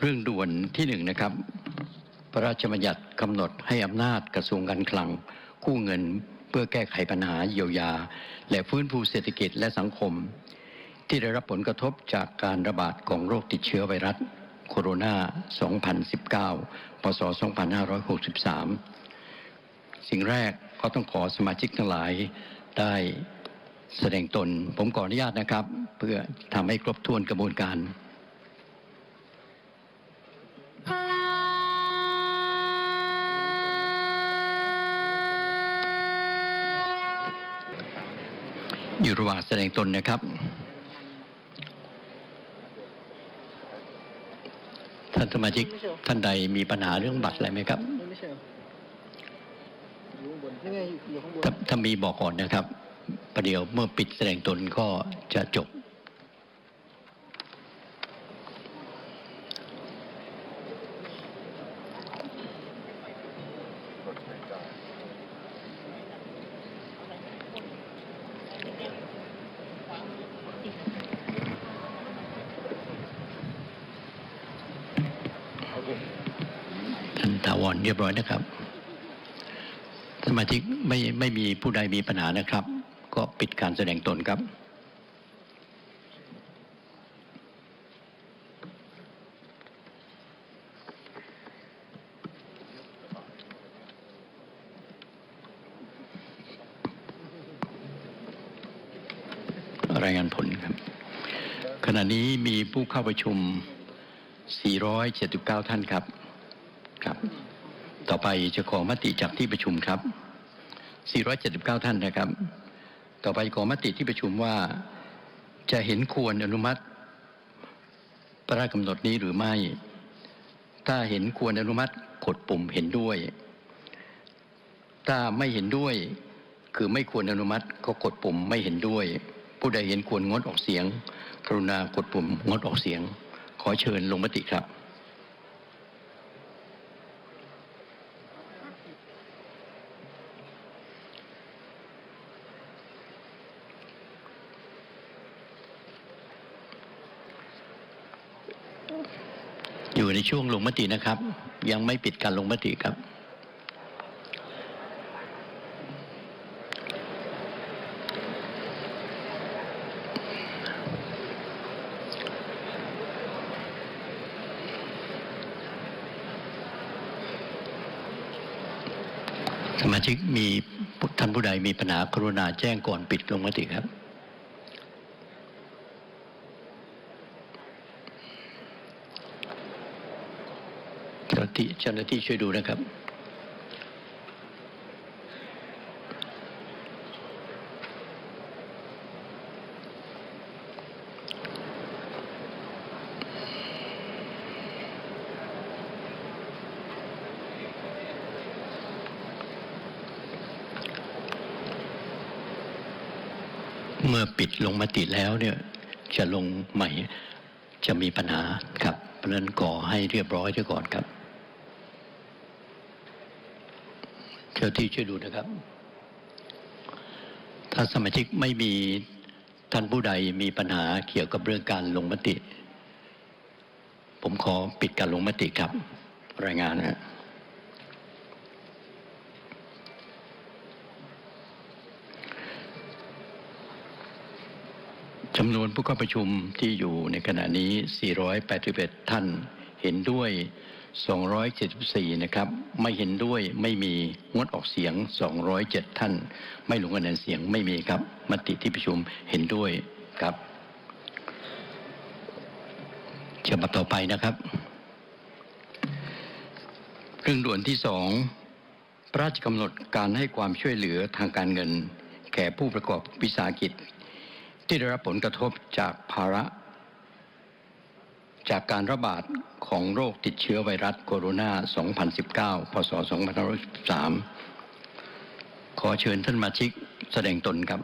เรื่องด่วนที่หนึ่งนะครับ พระราชบัญญัติกำหนดให้อำนาจกระทรวงการคลังกู้เงินเพื่อแก้ไขปัญหาเยียวยา และฟื้นฟูเศรษฐกิจและสังคม ที่ได้รับผลกระทบจากการระบาดของโรคติดเชื้อไวรัสโคโรนา 2019 พศ 2563 สิ่งแรกก็ต้องขอสมาชิกทั้งหลายได้แสดงตน ผมขออนุญาตนะครับ เพื่อทำให้ครบถ้วนกระบวนการ อยู่ระหว่างแสดงตนนะครับ ท่านสมาชิกท่านใดมีปัญหาเรื่องบัตรอะไรไหมครับถ้ามีบอกก่อนนะครับประเดี๋ยวเมื่อปิดแสดงตนก็จะจบ รเรียบร้อยนะครับ สมาชิกไม่ไม่มีผู้ใดมีปัญหานะครับ ก็ปิดการแสดงตนครับรายงานผลครับ ขณะนี้มีผู้เข้าประชุม 479 ท่านครับ ครับ ต่อไปจะขอมติจากที่ประชุมครับ 479 ท่านนะครับ ต่อไปขอมติที่ประชุมว่า จะเห็นควรอนุมัติ พระราชกำหนดนี้หรือไม่ ถ้าเห็นควรอนุมัติกดปุ่มเห็นด้วย ถ้าไม่เห็นด้วยคือไม่ควรอนุมัติก็กดปุ่มไม่เห็นด้วย ผู้ใดเห็นควรงดออกเสียง กรุณากดปุ่มงดออกเสียง ขอเชิญลงมติครับ อยู่ในช่วงลงมตินะครับ ยังไม่ปิดการลงมติครับ สมาชิกมีท่านผู้ใดมีปัญหากรุณาแจ้งก่อนปิดลงมติครับ เจ้าหน้า ที่เจ้าหน้าที่ช่วยดูนะครับ เมื่อปิดลงมติแล้วเนี่ยจะลงใหม่จะมีปัญหาครับเพราะนั้นก่อให้เรียบร้อยไว้ก่อนครับ เจ้าที่ช่วยดูนะครับ ถ้าสมาชิกไม่มีท่านผู้ใดมีปัญหาเกี่ยวกับเรื่องการลงมติ ผมขอปิดการลงมติครับ รายงานนะจำนวนผู้เข้าประชุมที่อยู่ในขณะนี้ 481 ท่านเห็นด้วย 274 นะครับ ไม่เห็นด้วยไม่มีงดออกเสียง 207 ท่าน ไม่ลงคะแนนเสียงไม่มีครับ มติที่ประชุมเห็นด้วยครับฉบับต่อไปนะครับเรื่องด่วนที่สองพระราชกำหนดการให้ความช่วยเหลือทางการเงิน แก่ผู้ประกอบวิสาหกิจ ที่ได้รับผลกระทบจากภาระ จากการระบาด ของโรคติดเชื้อไวรัสโคโรนา 2019 พศ 2563 ขอเชิญท่านมาชิกแสดงตนครับ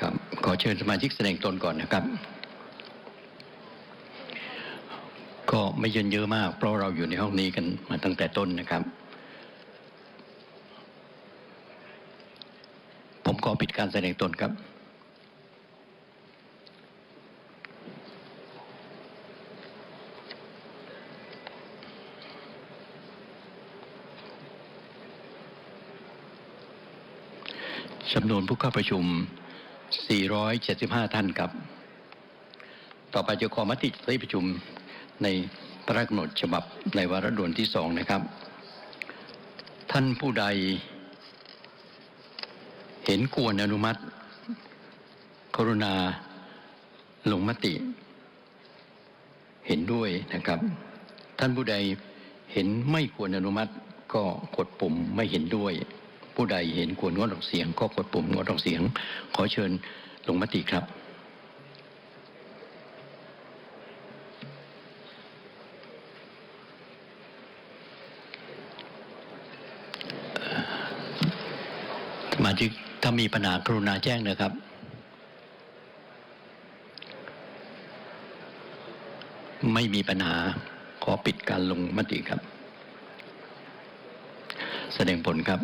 ครับ ขอเชิญสมาชิกแสดงตนก่อนนะครับ ก็ไม่เยินเยอะมาก เพราะเราอยู่ในห้องนี้กันมาตั้งแต่ต้นนะครับ ผมขอปิดการแสดงตนครับ จำนวนผู้เข้าประชุม 475 ท่านครับ ต่อไปจะขอมติที่ประชุมในพระราชกำหนดฉบับในวาระด่วนที่สองนะครับ ท่านผู้ใด เห็นควรอนุมัติ กรุณาลงมติ เห็นด้วยนะครับ ท่านผู้ใดเห็นไม่ควรอนุมัติก็กดปุ่มไม่เห็นด้วย ผู้ใดเห็นควรงดออกเสียง ก็กดปุ่มงดออกเสียง ขอเชิญลงมติครับ สมาชิกถ้ามีปัญหากรุณาแจ้งนะครับไม่มีปัญหาขอปิดการลงมติครับ แสดงผลครับ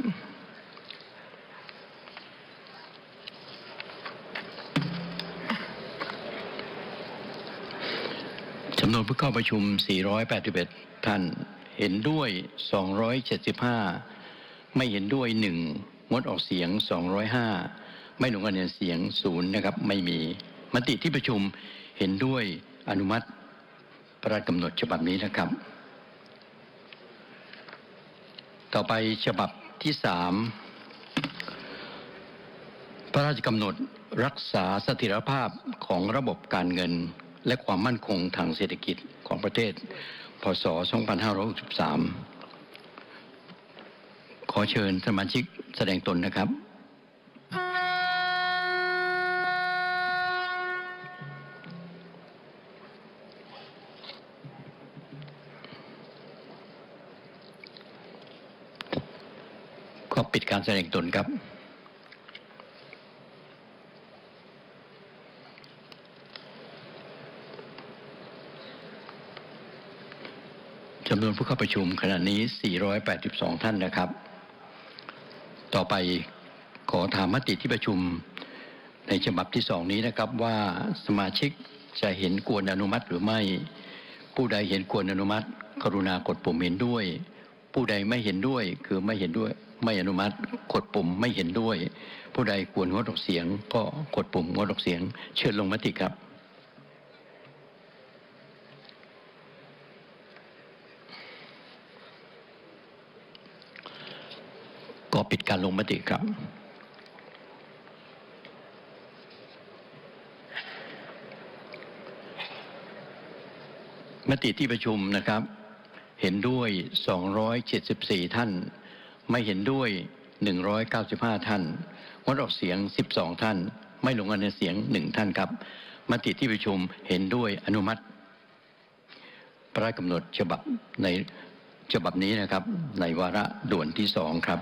จำนวนผู้เข้าประชุม 481 ท่าน เห็นด้วย 275 ไม่เห็นด้วย 1 งดออกเสียง 205 ไม่ลงคะแนนเสียง 0 นะครับ ไม่มี มติที่ประชุมเห็นด้วยอนุมัติพระราชกำหนดฉบับนี้นะครับ ต่อไปฉบับที่สามพระราชกำหนดรักษาสถียรภาพของระบบการเงิน และความมั่นคงทางเศรษฐกิจของประเทศ พศ 2563 ขอเชิญสมาชิกแสดงตนนะครับก็ปิดการแสดงตนครับ จำนวนผู้เข้าประชุมขณะนี้ 482 ท่านนะครับ ต่อไปขอถามมติที่ประชุมในฉบับที่สองนี้นะครับว่าสมาชิกจะเห็นควรอนุมัติหรือไม่ ผู้ใดเห็นควรอนุมัติ กรุณากดปุ่มเห็นด้วย ผู้ใดไม่เห็นด้วยคือไม่เห็นด้วย ไม่อนุมัติกดปุ่มไม่เห็นด้วย ผู้ใดควรงดออกเสียง ก็กดปุ่มงดออกเสียง เชิญลงมติครับ ก็ ปิดการลงมติครับ มติที่ประชุมนะครับ เห็นด้วย 274 ท่าน ไม่เห็นด้วย 195 ท่านงดออกเสียง 12 ท่าน ไม่ลงคะแนนเสียง 1 ท่านครับ มติที่ประชุมเห็นด้วยอนุมัติพระราชกำหนดฉบับในฉบับนี้นะครับ ในวาระด่วนที่สองครับ